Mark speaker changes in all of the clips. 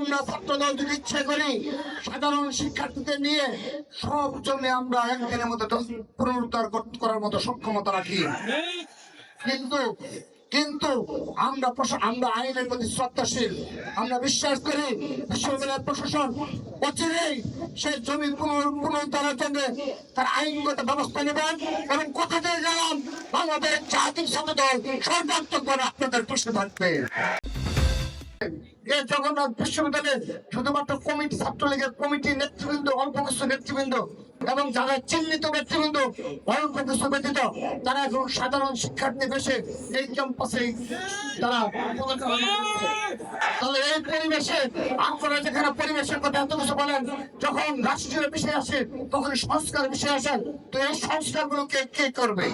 Speaker 1: আমরা ছাত্রদল যদি ইচ্ছে করি, সাধারণ শিক্ষার্থীদের নিয়ে সব জমি আমরা একদিনের মধ্যে পুনরুদ্ধার করার মতো সক্ষমতা রাখি। কিন্তু কিন্তু আমরা আমরা আইনের প্রতি শ্রদ্ধাশীল। আমরা বিশ্বাস করি বিশ্ববিদ্যালয় প্রশাসন অচিরেই সেই জমি পুনরুদ্ধারের জন্য তার আইনগত ব্যবস্থা নেবেন এবং কথা দিয়ে গেলাম? বাংলাদেশ জাতীয় ছাত্র দল সর্বাত্মকভাবে আপনাদের পাশে থাকবে। জগন্নাথ বিশ্ববিদ্যালয়ে শুধুমাত্র কমিটি, ছাত্রলীগের কমিটি নেতৃবৃন্দ, অল্প কিছু নেতৃবৃন্দ এবং যারা চিহ্নিত নেতৃবৃন্দ, অল্প কিছু ব্যতীত তারা এখন সাধারণ শিক্ষার্থী বেশে এই ক্যাম্পাসে তারা তাহলে এই পরিবেশে, আপনারা যেখানে পরিবেশের কথা এত কিছু বলেন, যখন রাষ্ট্রীয় বিষয় আসে, তখন সংস্কার বিষয় আসে, তো এই সংস্কারগুলোকে কে করবে?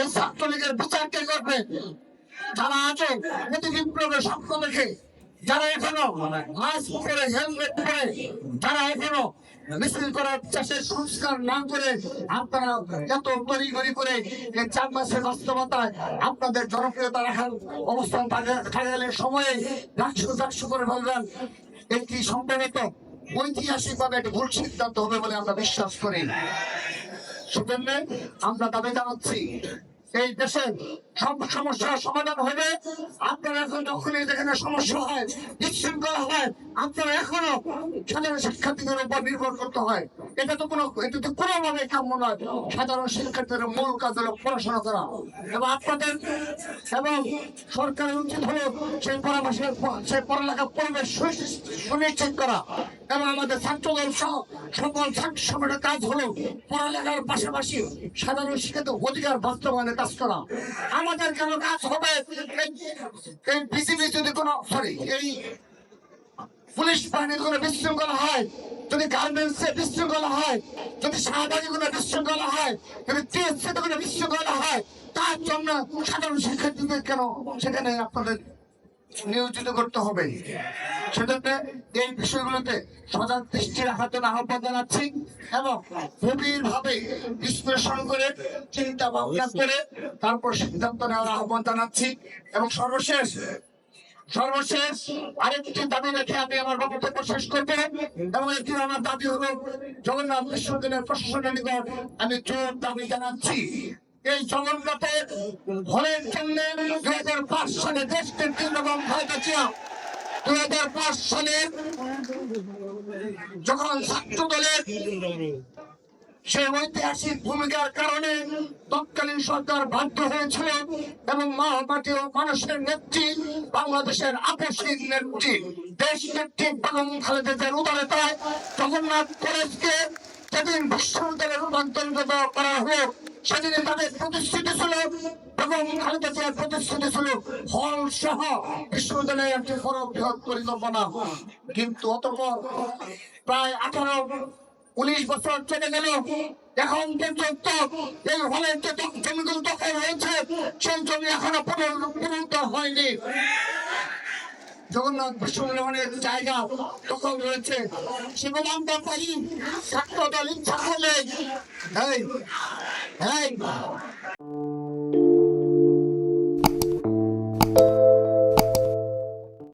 Speaker 1: এই ছাত্রলীগের বিচার কে করবে? যারা আছে প্রতি বিপ্লবের স্বপ্ন দেখে, যারা এখনও মাস্ক পরে, হেলমেট পরে, যারা এখনও মিছিল করার চাষের সংস্কার না করে, আপনারা এত তড়িঘড়ি করে এই চার মাসের বাস্তবতায় আপনাদের জনপ্রিয়তা রাখার অবস্থান থাকাকালীন সময়ে রাষ্ট্র রাষ্ট্র করে ফেলবেন। এটি সম্ভবত ঐতিহাসিকভাবে একটি ভুল সিদ্ধান্ত হবে বলে আমরা বিশ্বাস করি। সেজন্য আমরা দাবি জানাচ্ছি এই দেশের সব সমস্যার সমাধান হবে আপনারা এখন যখনই যেখানে সমস্যা হয়, বিশৃঙ্খলা হয়, আপনারা এখনও সাধারণ শিক্ষার্থীদের উপর নির্ভর করতে হয়। এটা তো কোনো এটা তো কোনোভাবে কাম্য নয়। সাধারণ শিক্ষার্থীদের মূল কাজ হলো পড়াশোনা করা। এবং আপনাদের এবং সরকারের উচিত হলো সেই পরামর্শের সেই পড়ালেখার পরিবেশ সুনিশ্চিত করা। এবং আমাদের ছাত্রদল সহ সকল ছাত্র সংগঠনের কাজ হলো পড়ালেখার পাশাপাশি সাধারণ শিক্ষিত অধিকার বাস্তবায়নে কাজ করা। আমাদের কেন কাজ হবে? এই- বিসিবি যদি কোনো সরি এই পুলিশ বাহিনীর কোনো বিশৃঙ্খলা হয়, যদি গার্মেন্টসে বিশৃঙ্খলা হয়, যদি শাহবাগি কোনো বিশৃঙ্খলা হয়, যদি টিএসসিতে কোনো বিশৃঙ্খলা হয়, তার জন্য সাধারণ শিক্ষার্থীদের কেন সেখানে আপনাদের নিয়োজিত করতে হবে? সেজন্য এই বিষয়গুলোতে সজাগ দৃষ্টি রাখার জন্য আহ্বান জানাচ্ছি এবং বিশ্লেষণ করে, চিন্তা ভাবনা করে তারপর সিদ্ধান্ত নেওয়ার আহ্বান জানাচ্ছি। এবং সর্বশেষ সর্বশেষ আরেকটি দাবি রেখে আমি আমার বক্তব্য শেষ এবং একটি আমার দাবি হলো, জগন্নাথ বিশ্ববিদ্যালয়ের প্রশাসনের নিকট আমি জোর দাবি জানাচ্ছি। এই জগন্নাথের হলের জন্য দুই হাজার পাঁচ সালে দেশটির তিন রকম ভাইবাচিয়া এবং মা ও মানুষের নেত্রী, বাংলাদেশের আপসিক নেত্রী, দেশ নেত্রী বেগম খালেদা জিয়ার উদারতায় জগন্নাথ কলেজকে যেদিন বিশ্ববিদ্যালয়ে রূপান্তরিত করা হলো সেদিন তাদের প্রতিশ্রুতি ছিল বেগম খালেদা জিয়ার প্রতিশ্রুতি ছিল হল সহ বিশ্ববিদ্যালয়ের একটি বড় বৃহৎ পরিকল্পনা। কিন্তু অতপর প্রায় আঠারো উনিশ বছর চলে গেল। এখন পর্যন্ত এই হলের যে জমিগুলো দখল হয়েছে, সেই জমি এখনও পুনর- পুনরুদ্ধার হয়নি। জগন্নাথ বিশ্ববিদ্যালয়ের জায়গা দখল রয়েছে। আমরা পাই ছাত্র দল ইচ্ছা করলে এই।